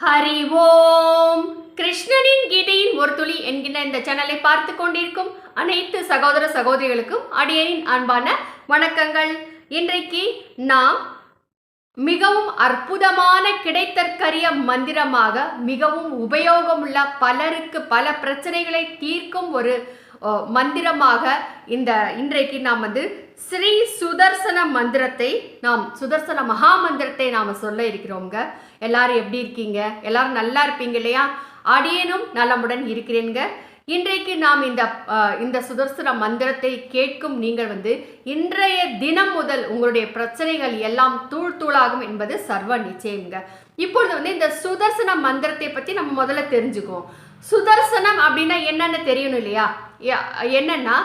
ஹரி ஓம். கிருஷ்ணனின் கீதையின் ஒரு துளி என்கின்ற இந்த சேனலை பார்த்து கொண்டிருக்கும் அனைத்து சகோதர சகோதரிகளுக்கும் அடியனின் அன்பான வணக்கங்கள். இன்றைக்கு நாம் மிகவும் அற்புதமான கிடைத்தற்கரிய மந்திரமாக மிகவும் உபயோகமுள்ள பலருக்கு பல பிரச்சனைகளை தீர்க்கும் ஒரு மந்திரமாக இந்த இன்றைக்கு நாம் வந்து ஸ்ரீ சுதர்சன மந்திரத்தை நாம் சுதர்சன மகா மந்திரத்தை நாம் சொல்ல இருக்கிறோங்க எல்லாரும் எப்படி இருக்கீங்க? எல்லாரும் நல்லா இருப்பீங்க இல்லையா? அடியேனும் நலமுடன் இருக்கிறேங்க இன்றைக்கு நாம் இந்த இந்த சுதர்சன மந்திரத்தை கேட்கும் நீங்கள் வந்து இன்றைய தினம் முதல் உங்களுடைய பிரச்சனைகள் எல்லாம் தூள் தூளாகும் என்பது சர்வ நிச்சயங்க இப்பொழுது வந்து இந்த சுதர்சன மந்திரத்தை பற்றி நம்ம முதல்ல தெரிஞ்சுக்குவோம். சுதர்சனம் அப்படின்னா என்னன்னு தெரியணும் இல்லையா? என்னன்னா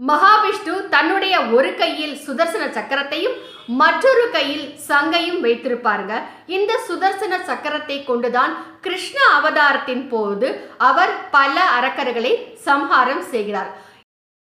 மகாவிஷ்ணு தன்னுடைய ஒரு கையில் சுதர்சன சக்கரத்தையும் மற்றொரு கையில் சங்கையும் வைத்திருப்பாருங்க. இந்த சுதர்சன சக்கரத்தை கொண்டுதான் கிருஷ்ண அவதாரத்தின் போது அவர் பல அரக்கர்களை சம்ஹாரம் செய்கிறார்.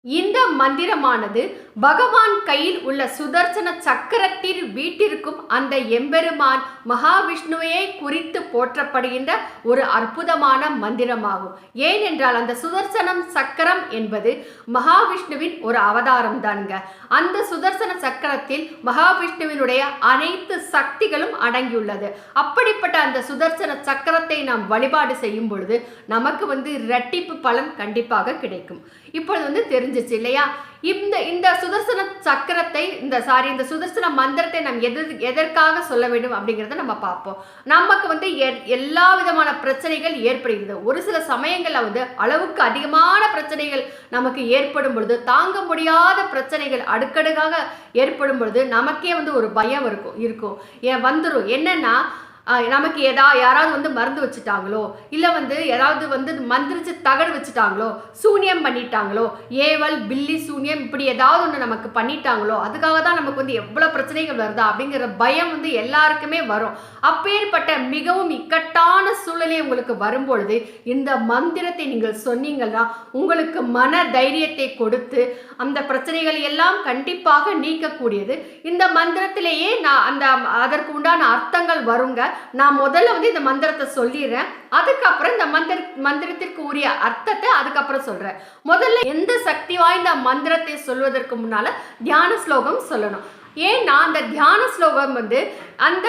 இந்த மந்திரமானது பகவான் கையில் உள்ள சுதர்சன சக்கரத்தில் வீட்டிற்கும் அந்த எம்பெருமான் மகாவிஷ்ணுவையே குறித்து போற்றப்படுகின்ற ஒரு அற்புதமான மந்திரமாகும். ஏனென்றால் அந்த சுதர்சனம் சக்கரம் என்பது மகாவிஷ்ணுவின் ஒரு அவதாரம் தானுங்க. அந்த சுதர்சன சக்கரத்தில் மகாவிஷ்ணுவினுடைய அனைத்து சக்திகளும் அடங்கியுள்ளது. அப்படிப்பட்ட அந்த சுதர்சன சக்கரத்தை நாம் வழிபாடு செய்யும் பொழுது நமக்கு வந்து இரட்டிப்பு பலன் கண்டிப்பாக கிடைக்கும். இப்பொழுது வந்து தெரிஞ்சிச்சு இல்லையா? இந்த இந்த சுதர்சன சக்கரத்தை இந்த சாரி இந்த சுதர்சன மந்திரத்தை நாம் எது எதற்காக சொல்ல வேண்டும் அப்படிங்கிறத நம்ம பார்ப்போம். நமக்கு வந்து எல்லா விதமான பிரச்சனைகள் ஏற்படுகிறது. ஒரு சில சமயங்களில் வந்து அளவுக்கு அதிகமான பிரச்சனைகள் நமக்கு ஏற்படும் பொழுது தாங்க முடியாத பிரச்சனைகள் அடுக்கடுக்காக ஏற்படும் பொழுது நமக்கே வந்து ஒரு பயம் இருக்கும் இருக்கும். ஏன் வந்துடும் என்னன்னா நமக்கு எதா யாராவது வந்து மருந்து வச்சுட்டாங்களோ இல்லை வந்து யாராவது வந்து மந்திரிச்சு தகடு வச்சுட்டாங்களோ சூனியம் பண்ணிட்டாங்களோ ஏவல் பில்லி சூனியம் இப்படி ஏதாவது ஒன்று நமக்கு பண்ணிட்டாங்களோ அதுக்காக தான் நமக்கு வந்து எவ்வளோ பிரச்சனைகள் வருதா அப்படிங்கிற பயம் வந்து எல்லாருக்குமே வரும். அப்பேற்பட்ட மிகவும் இக்கட்டான சூழ்நிலை உங்களுக்கு வரும்பொழுது இந்த மந்திரத்தை நீங்கள் சொன்னீங்கன்னா உங்களுக்கு மன தைரியத்தை கொடுத்து அந்த பிரச்சனைகள் எல்லாம் கண்டிப்பாக நீக்கக்கூடியது. இந்த மந்திரத்திலேயே நான் அந்த அதற்கு உண்டான அர்த்தங்கள் வருங்க. நான் முதல்ல வந்து இந்த மந்திரத்தை சொல்லிடுறேன். அதுக்கப்புறம் இந்த மந்திர மந்திரத்திற்கு உரிய அர்த்தத்தை அதுக்கப்புறம் சொல்றேன். முதல்ல எந்த சக்தி வாய்ந்த மந்திரத்தை சொல்வதற்கு முன்னால தியான ஸ்லோகம் சொல்லணும். ஏன்னா அந்த தியான ஸ்லோகம் வந்து அந்த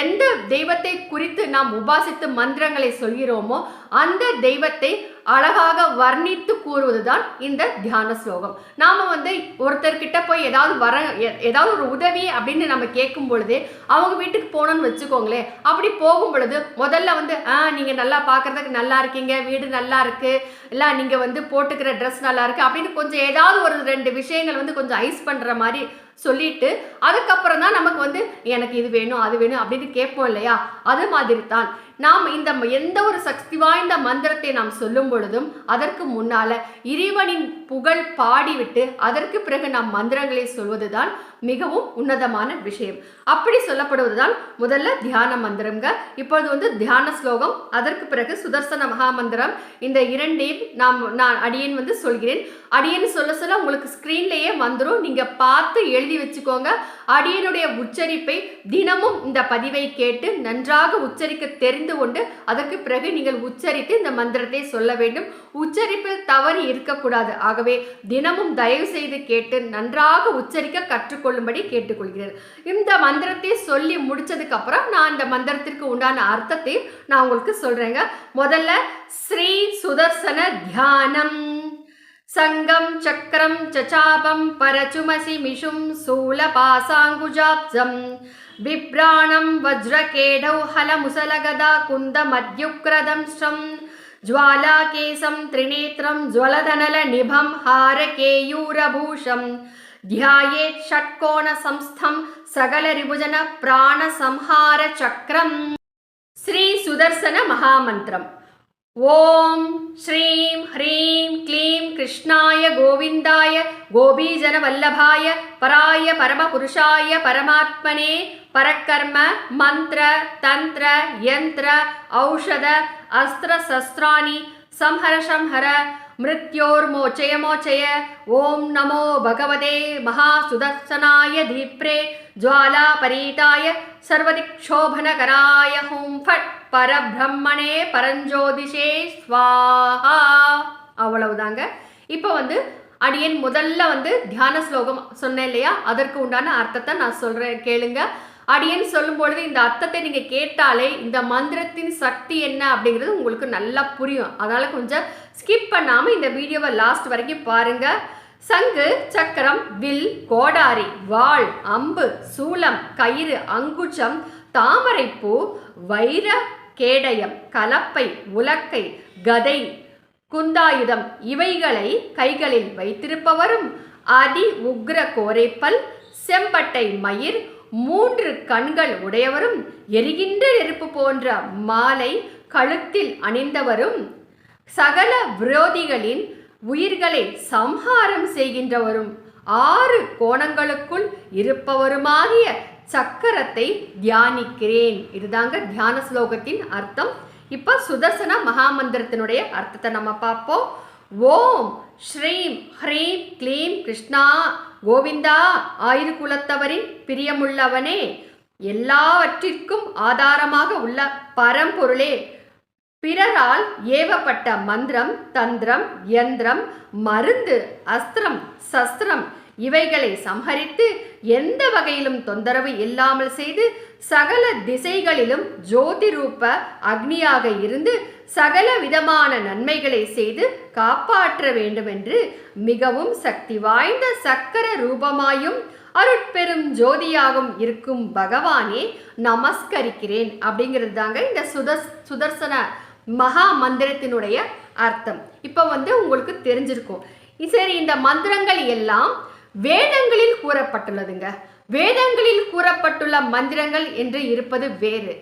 எந்த தெய்வத்தை குறித்து நாம் உபாசித்து மந்திரங்களை சொல்கிறோமோ அந்த தெய்வத்தை அழகாக வர்ணித்து கூறுவதுதான் இந்த தியான ஸ்லோகம். நாம் வந்து ஒருத்தர்கிட்ட போய் ஏதாவது வர எ- ஏதாவது ஒரு உதவி அப்படின்னு நம்ம கேட்கும் பொழுது அவங்க வீட்டுக்கு போகணுன்னு வச்சுக்கோங்களேன். அப்படி போகும் பொழுது முதல்ல வந்து ஆ நீங்கள் நல்லா பார்க்கறதுக்கு நல்லா இருக்கீங்க வீடு நல்லா இருக்குது இல்லை நீங்கள் வந்து போட்டுக்கிற ட்ரெஸ் நல்லா இருக்குது அப்படின்னு கொஞ்சம் ஏதாவது ஒரு ரெண்டு விஷயங்கள் வந்து கொஞ்சம் ஐஸ் பண்ணுற மாதிரி சொல்லிட்டு அதுக்கப்புறம் தான் நமக்கு வந்து எனக்கு இது வேணும் அது வேணும் அப்படின்னு கேட்போம் இல்லையா? அது மாதிரி தான் நாம் இந்த எந்த ஒரு சக்தி வாய்ந்த மந்திரத்தை நாம் சொல்லும் பொழுதும் அதற்கு முன்னால இறைவனின் புகழ் பாடிவிட்டு அதற்கு பிறகு நாம் மந்திரங்களை சொல்வதுதான் மிகவும் உன்னதமான விஷயம். அப்படி சொல்லப்படுவதுதான் முதல்ல தியான மந்திரம்ங்க. இப்பொழுது வந்து தியான ஸ்லோகம் அதற்கு பிறகு சுதர்சன மகா மந்திரம் இந்த இரண்டையும் நாம் நான் அடியேன் வந்து சொல்கிறேன். அடியேன் சொல்ல சொல்ல உங்களுக்கு ஸ்க்ரீன்லேயே வந்துடும் நீங்கள் பார்த்து எழுதி வச்சுக்கோங்க. அடியனுடைய உச்சரிப்பை தினமும் இந்த பதிவை கேட்டு நன்றாக உச்சரிக்க தெரிந்து கொண்டு அதற்கு பிறகு நீங்கள் உச்சரித்து இந்த மந்திரத்தை சொல்ல வேண்டும். உச்சரிப்பில் தவறு இருக்கக்கூடாது. ஆகவே தினமும் தயவு செய்து கேட்டு நன்றாக உச்சரிக்க கற்றுக்கொள்ளும்படி கேட்டுக்கொள்கிறது இந்த மந்திரத்தை சொல்லி முடிச்சதுக்கு அப்புறம் நான் இந்த மந்திரத்திற்கு உண்டான அர்த்தத்தை நான் உங்களுக்கு சொல்றேங்க. முதல்ல ஸ்ரீ சுதர்சன தியானம். సంగం చక్రం చచాపం పరచుమసిమిషుం శూలపాసాంగుజాబ్జం బిభ్రాణం వజ్రకేఢౌ హలముసలగదా కుందమద్యుక్రదంశం జ్వాలాకేశం త్రినేత్రం జ్వలధనల నిభం హారకేయూరభూషం. ధ్యాయేత్ షట్కోణ సంస్థం సగల రిభుజన ప్రాణ సంహార చక్రం. శ్రీ సుదర్శన మహామంత్రం. ॐ श्रीं ह्रीं क्लीं कृष्णाय गोविन्दाय गोपीजनवल्लभाय पराय परमपुरुषाय परमात्मने परकर्म मन्त्र तन्त्र यन्त्र औषध अस्त्रशस्त्राणि संहर संहर मृत्योर्मोचय मोचय ॐ नमो भगवते महासुदर्शनाय धीप्रे ज्वालापरीताय सर्वदिक्षोभनकराय हुं फट् பரபிரம்மனே பரஞ்சோதிஷே ஸ்வாஹா. அவ்வளவுதாங்க. இப்போ வந்து அடியன் முதல்ல வந்து தியான ஸ்லோகம் சொன்னேன் இல்லையா? அதற்கு உண்டான அர்த்தத்தை நான் சொல்றேன் கேளுங்க. அடியன் சொல்லும் பொழுது இந்த அர்த்தத்தை நீங்க கேட்டாலே இந்த மந்திரத்தின் சக்தி என்ன அப்படிங்கிறது உங்களுக்கு நல்லா புரியும். அதனால கொஞ்சம் ஸ்கிப் பண்ணாம இந்த வீடியோவை லாஸ்ட் வரைக்கும் பாருங்க. சங்கு சக்கரம் வில் கோடாரி வாள் அம்பு சூலம் கயிறு அங்குச்சம் தாமரைப்பூ வைர கேடயம் கலப்பை உலக்கை கதை குந்தாயுதம் இவைகளை கைகளில் வைத்திருப்பவரும் அதி உக்ர கோரைப்பல் செம்பட்டை மயிர் மூன்று கண்கள் உடையவரும் எரிகின்ற நெருப்பு போன்ற மாலை கழுத்தில் அணிந்தவரும் சகல விரோதிகளின் உயிர்களை சம்ஹாரம் செய்கின்றவரும் ஆறு கோணங்களுக்குள் இருப்பவருமாகிய சக்கரத்தை தியானிக்கிறேன். இதுதாங்க தியான ஸ்லோகத்தின் அர்த்தம். இப்போ சுதர்சன மகாமந்திரத்தினுடைய அர்த்தத்தை நம்ம பார்ப்போம். ஓம் ஸ்ரீம் ஹ்ரீம் க்ளீம் கிருஷ்ணா கோவிந்தா ஆயுத குலத்தவரின் பிரியமுள்ளவனே. எல்லாவற்றிற்கும் ஆதாரமாக உள்ள பரம்பொருளே. பிறரால் ஏவப்பட்ட மந்திரம் தந்திரம் யந்திரம் மருந்து அஸ்திரம் சஸ்திரம் இவைகளை சம்ஹரித்து எந்த வகையிலும் தொந்தரவு இல்லாமல் செய்து சகல திசைகளிலும் ஜோதி ரூப அக்னியாக இருந்து சகல விதமான நன்மைகளை செய்து காப்பாற்ற வேண்டும் என்று மிகவும் சக்தி வாய்ந்த சக்கர ரூபமாயும் அருட்பெரும் ஜோதியாகவும் இருக்கும் பகவானே நமஸ்கரிக்கிறேன் அப்படிங்கிறது தாங்க இந்த சுதஸ் சுதர்சன மகா மந்திரத்தினுடைய அர்த்தம். இப்போ வந்து உங்களுக்கு தெரிஞ்சிருக்கும். சரி இந்த மந்திரங்கள் எல்லாம் வேதங்களில் கூறப்பட்டுள்ளதுங்க. வேதங்களில் கூறப்பட்டுள்ள மந்திரங்கள் என்று இருப்பது வேறு.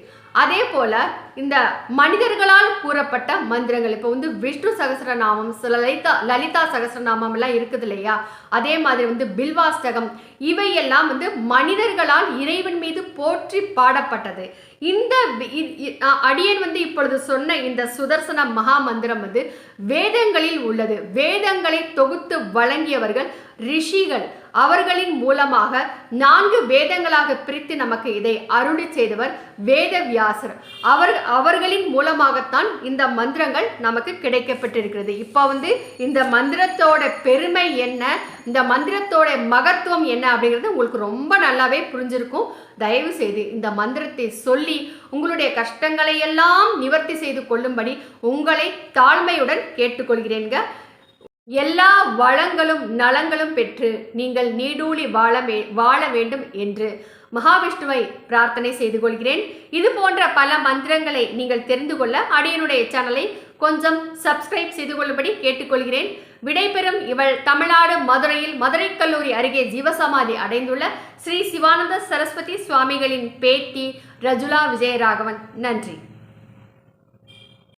அதே போல இந்த மனிதர்களால் கூறப்பட்ட மந்திரங்கள் இப்போ வந்து விஷ்ணு சகசரநாமம் சில லலிதா லலிதா சகசரநாமம் எல்லாம் இருக்குது இல்லையா? அதே மாதிரி வந்து பில்வாஸ்தகம் இவையெல்லாம் வந்து மனிதர்களால் இறைவன் மீது போற்றி பாடப்பட்டது. இந்த அடியன் இ- வந்து இப்பொழுது சொன்ன இந்த சுதர்சன மகா மந்திரம் வந்து வேதங்களில் உள்ளது. வேதங்களை தொகுத்து வழங்கியவர்கள் ரிஷிகள். அவர்களின் மூலமாக நான்கு வேதங்களாக பிரித்து நமக்கு இதை அருளி செய்தவர் வேதவியாசர். அவர் அவர்களின் மூலமாகத்தான் இந்த மந்திரங்கள் நமக்கு கிடைக்கப்பட்டிருக்கிறது. இப்போ வந்து இந்த மந்திரத்தோட பெருமை என்ன? இந்த மந்திரத்தோட மகத்துவம் என்ன அப்படிங்கிறது உங்களுக்கு ரொம்ப நல்லாவே புரிஞ்சிருக்கும். தயவு செய்து இந்த மந்திரத்தை சொல்லி உங்களுடைய கஷ்டங்களை எல்லாம் நிவர்த்தி செய்து கொள்ளும்படி உங்களை தாழ்மையுடன் கேட்டுக்கொள்கிறேங்க எல்லா வளங்களும் நலங்களும் பெற்று நீங்கள் நீடூழி வாழ வே வாழ வேண்டும் என்று மகாவிஷ்ணுவை பிரார்த்தனை செய்து கொள்கிறேன். இது போன்ற பல மந்திரங்களை நீங்கள் தெரிந்து கொள்ள அடியனுடைய சேனலை கொஞ்சம் சப்ஸ்கிரைப் செய்து கொள்ளும்படி கேட்டுக்கொள்கிறேன். விடைபெறும் இவள் தமிழ்நாடு மதுரையில் மதுரை கல்லூரி அருகே ஜீவசமாதி அடைந்துள்ள ஸ்ரீ சிவானந்த சரஸ்வதி சுவாமிகளின் பேட்டி ரஜுலா விஜயராகவன். நன்றி.